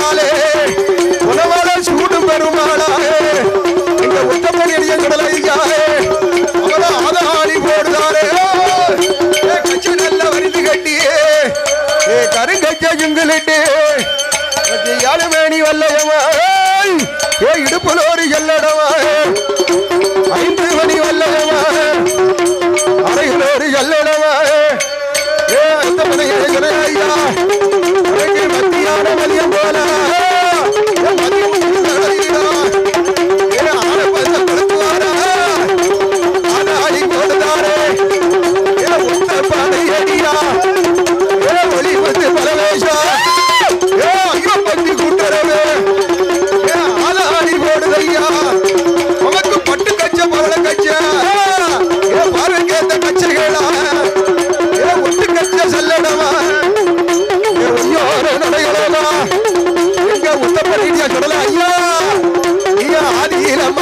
வந்ததாலே உணவாள சூடு பெருமாளாலே எங்க உத்தமன் எளிய கடலையாலே அவன ஆதாளி போடுதாலே. ஏ கட்சி நல்ல வரிந்து கட்டியே ஏ கருங்கச்ச ஜுங்குலிட்டு யாழுமேனி வல்லயமா ஏ இடுப்புலோரி எல்லடமா ஐந்து மணி வல்லயமா அறைகளோரி எல்லடமா ஏ அந்த மனையை ஐயா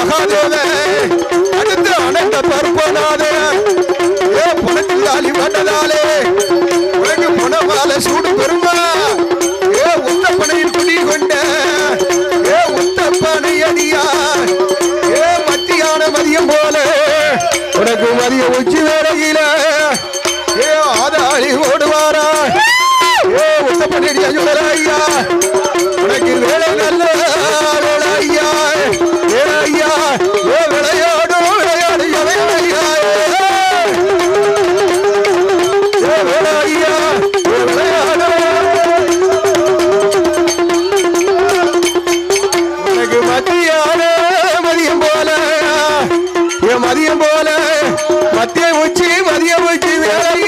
மகாதேவ அடுத்து அனந்த பருப்பனாதே ஏ புனக்கில்லாலி வந்ததாலே உனக்கு புனவால சூடு பெருமா? ஏ உத்தப்பனையில் குடி கொண்ட ஏ உத்தப்பனை அடியா ஏ மத்தியான மதியம் போல உனக்கு மதிய உச்சி வேளையில மத்திய உச்சி மதிய உச்சி வேலை